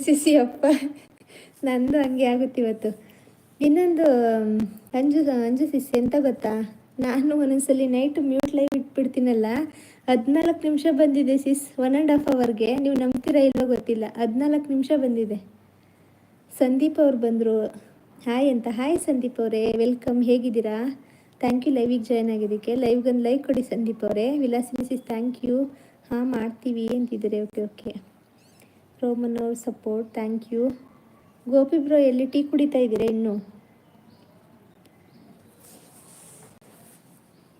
CC ಅಪ್ಪ ನಂದು ಹಂಗೆ ಆಗುತ್ತೆ ಇವತ್ತು ಇನ್ನೊಂದು ಅಂಜು ಅಂಜು ಸಿಸಿ ಎಂತ ಗೊತ್ತಾ ನಾನು ಒಂದೊಂದ್ಸಲಿ ನೈಟ್ ಮ್ಯೂಟ್ ಲೈವ್ ಇಟ್ಬಿಡ್ತೀನಲ್ಲ ಹದಿನಾಲ್ಕು ನಿಮಿಷ ಬಂದಿದೆ ಸಿಸ್ ಒನ್ ಆ್ಯಂಡ್ ಹಾಫ್ ಅವರ್ಗೆ ನೀವು ನಂಬ್ತೀರಾ ಇಲ್ಲೋ ಗೊತ್ತಿಲ್ಲ ಹದಿನಾಲ್ಕು ನಿಮಿಷ ಬಂದಿದೆ ಸಂದೀಪ್ ಅವ್ರು ಬಂದರು ಹಾಯ್ ಅಂತ ಹಾಯ್ ಸಂದೀಪ್ ಅವರೇ ವೆಲ್ಕಮ್ ಹೇಗಿದ್ದೀರಾ ಥ್ಯಾಂಕ್ ಯು ಲೈವಿಗೆ ಜಾಯ್ನ್ ಆಗಿದ್ದಕ್ಕೆ ಲೈವ್ಗೊಂದು ಲೈಕ್ ಕೊಡಿ ಸಂದೀಪ್ ಅವರೇ ವಿಲಾಸಿ ಸಿಸ್ ಥ್ಯಾಂಕ್ ಯು ಹಾಂ ಮಾಡ್ತೀವಿ ಅಂತಿದ್ದಾರೆ ಓಕೆ ಓಕೆ ರೋಮನ್ ಅವ್ರ support thank you Gopi bro ಎಲ್ಲಿ ಟೀ ಕುಡಿತಾ ಇದ್ದೀರಾ ಇನ್ನು?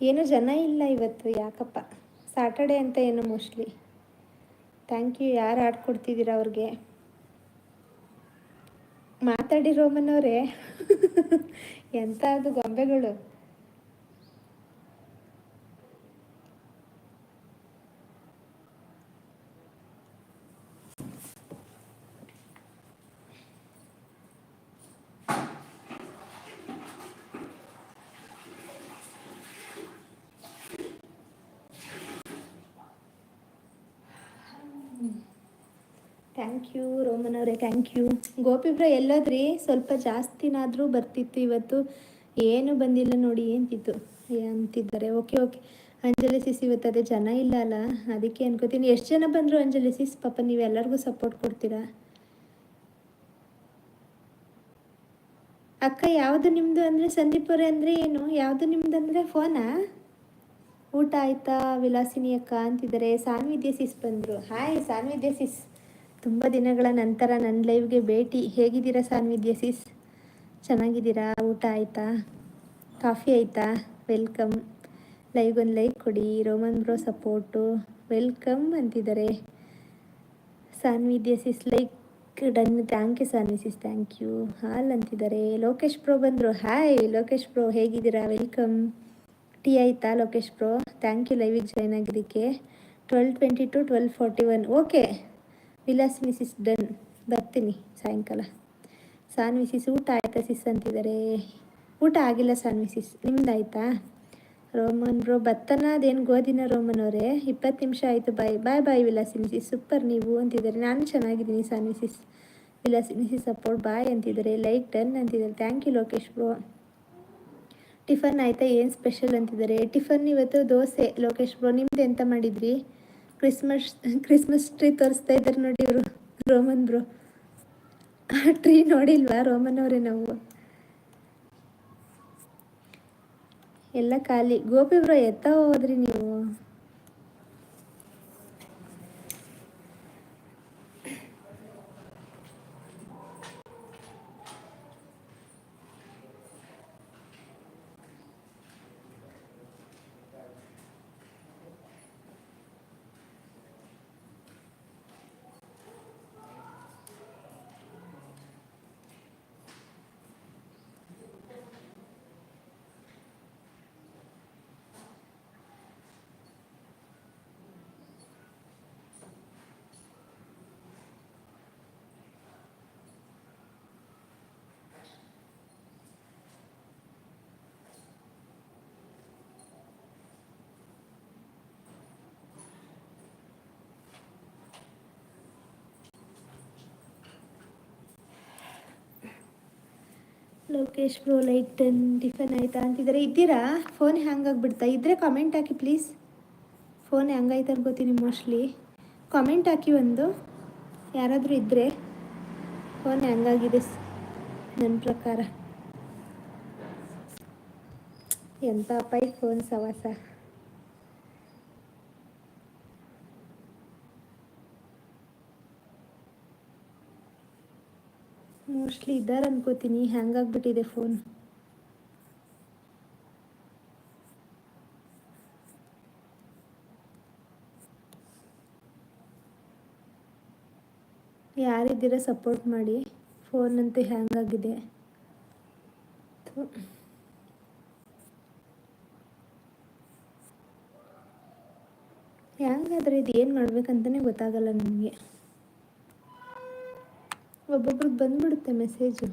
ಏನು ಜನ ಇಲ್ಲ ಇವತ್ತು, ಯಾಕಪ್ಪ? ಸಾಟರ್ಡೆ ಅಂತ ಏನು ಮೋಸ್ಟ್ಲಿ ಥ್ಯಾಂಕ್ ಯು ಯಾರು ಆಡ್ಕೊಡ್ತಿದ್ದೀರಾ ಅವ್ರಿಗೆ? ಮಾತಾಡಿ ರೋಮನ್ ಅವರೇ. ಎಂಥ ಅದು ಗೊಂಬೆಗಳು. ಥ್ಯಾಂಕ್ ಯು ರೋಮನ್ ಅವರೇ. ಥ್ಯಾಂಕ್ ಯು ಗೋಪಿಬ್ರ ಎಲ್ಲೋದ್ರಿ? ಸ್ವಲ್ಪ ಜಾಸ್ತಿನಾದರೂ ಬರ್ತಿತ್ತು ಇವತ್ತು. ಏನು ಬಂದಿಲ್ಲ ನೋಡಿ ಅಂತಿತ್ತು ಅಂತಿದ್ದಾರೆ. ಓಕೆ ಓಕೆ ಅಂಜಲಿ ಸಿಸ್ ಇವತ್ತು ಅದೇ ಜನ ಇಲ್ಲ ಅಲ್ಲ? ಅದಕ್ಕೆ ಅನ್ಕೋತೀನಿ. ಎಷ್ಟು ಜನ ಬಂದರು ಅಂಜಲಿ ಸಿಸ್? ಪಾಪ ನೀವೆಲ್ಲರಿಗೂ ಸಪೋರ್ಟ್ ಕೊಡ್ತೀರಾ? ಅಕ್ಕ, ಯಾವುದು ನಿಮ್ಮದು ಅಂದರೆ ಸಂದೀಪ್ ಅವರೇ ಅಂದರೆ ಏನು? ಯಾವುದು ನಿಮ್ಮದು ಅಂದರೆ ಫೋನಾ? ಊಟ ಆಯ್ತಾ? ವಿಲಾಸಿನಿ ಅಕ್ಕ ಅಂತಿದ್ದಾರೆ. ಸಾನ್ವಿದ್ಯ ಸಿಸ್ ಬಂದರು. Hi Sanvidya sis. ತುಂಬ ದಿನಗಳ ನಂತರ ನನ್ನ ಲೈವ್ಗೆ ಭೇಟಿ. ಹೇಗಿದ್ದೀರಾ ಸಾನ್ವಿದ್ಯ ಸಿಸ್ ಚೆನ್ನಾಗಿದ್ದೀರಾ? ಊಟ ಆಯಿತಾ? ಕಾಫಿ ಆಯಿತಾ? ವೆಲ್ಕಮ್ ಲೈವ್ಗೊಂದು ಲೈಕ್ ಕೊಡಿ. Roman bro support. ವೆಲ್ಕಮ್ ಅಂತಿದ್ದಾರೆ. Sanvidya sis like done thank you Sanvi sis thank you ಹಾಲ್ ಅಂತಿದ್ದಾರೆ. ಲೋಕೇಶ್ ಪ್ರೋ ಬಂದರು. ಹಾಯ್ ಲೋಕೇಶ್ ಪ್ರೋ ಹೇಗಿದ್ದೀರಾ? ವೆಲ್ಕಮ್ ಟೀ ಆಯಿತಾ ಲೋಕೇಶ್ ಪ್ರೋ ಥ್ಯಾಂಕ್ ಯು ಲೈವಿಗೆ ಜಾಯ್ನ್ ಆಗಿದ್ದಕ್ಕೆ. Twelve twenty two twelve forty one okay Vilas Mrs done, ಬರ್ತೀನಿ ಸಾಯಂಕಾಲ. ಸಾನ್ ಮಿಸಿಸ್, ಊಟ ಆಯ್ತಾ ಸಿಸ್ ಅಂತಿದ್ದಾರೆ ಊಟ ಆಗಿಲ್ಲ ಸಾನ್ ಮಿಸಿಸ್, ನಿಮ್ದಾಯ್ತಾ? Roman bro, ಭತ್ತನ? ಅದೇನು ಗೋಧಿನ ರೋಮನ್ ಅವರೇ? ಇಪ್ಪತ್ತು ನಿಮಿಷ ಆಯಿತು ಬಾಯ್ ಬಾಯ್ ಬಾಯ್ ವಿಲಾಸಿ ಮಿಸಿಸ್. ಸೂಪರ್ ನೀವು ಅಂತಿದ್ದಾರೆ ನಾನು ಚೆನ್ನಾಗಿದ್ದೀನಿ ಸಾನ್ ಮಿಸಿಸ್. ವಿಲಾಸಿ ಮಿಸಿಸ್ ಸಪೋರ್ಟ್ ಬಾಯ್ ಅಂತಿದ್ದಾರೆ ಲೈಕ್ ಡನ್ ಅಂತಿದ್ದಾರೆ thank you Lokesh bro. Tiffin ಆಯಿತಾ? ಏನು ಸ್ಪೆಷಲ್ ಅಂತಿದ್ದಾರೆ ಟಿಫನ್ ಇವತ್ತು ದೋಸೆ. ಲೋಕೇಶ್ ಬ್ರೋ, ನಿಮ್ದು ಎಂತ ಮಾಡಿದ್ರಿ? ಕ್ರಿಸ್ಮಸ್ ಕ್ರಿಸ್ಮಸ್ ಟ್ರೀ ತೋರಿಸ್ತಾ ಇದ್ದಾರೆ ನೋಡಿ ಇವರು, ರೋಮನ್ ಬ್ರೋ. ಟ್ರೀ ನೋಡಿಲ್ವಾ ರೋಮನ್ ಅವರೇ ನಾವು? ಎಲ್ಲ ಖಾಲಿ. ಗೋಪಿ ಬ್ರೋ ಎತ್ತ ಹೋದ್ರಿ ನೀವು? Lokesh bro like ten tiffin ಆಯಿತಾ ಅಂತಿದ್ದಾರೆ. ಇದ್ದೀರಾ? ಫೋನ್ ಹ್ಯಾಂಗ್ ಆಗಿಬಿಡ್ತಾ. ಇದ್ದರೆ ಕಾಮೆಂಟ್ ಹಾಕಿ ಪ್ಲೀಸ್ ಫೋನ್ ಹೆಂಗಾಯ್ತು ಅನ್ಕೋತೀನಿ ಮೋಸ್ಟ್ಲಿ ಕಾಮೆಂಟ್ ಹಾಕಿ ಒಂದು. ಯಾರಾದರೂ ಇದ್ದರೆ ಫೋನ್ ಹೆಂಗಾಗಿದೆ ನನ್ನ ಪ್ರಕಾರ. ಎಂಥ ಪೈ ಫೋನ್ ಸವಾಸ? ಮೋಸ್ಟ್ಲಿ ಇದ್ದಾರೆ ಅನ್ಕೋತೀನಿ. ಹ್ಯಾಂಗ್ ಆಗಿಬಿಟ್ಟಿದೆ ಫೋನ್ ಯಾರಿದ್ದೀರ ಸಪೋರ್ಟ್ ಮಾಡಿ. ಫೋನ್ ಅಂತೂ ಹ್ಯಾಂಗ್ ಆಗಿದೆ ಹ್ಯಾಂಗಾದ್ರೆ ಇದು ಏನು ಮಾಡ್ಬೇಕಂತಲೇ ಗೊತ್ತಾಗಲ್ಲ ನನಗೆ. ಒಬ್ಬೊಬ್ರಿಗೆ ಬಂದ್ಬಿಡುತ್ತೆ ಮೆಸೇಜು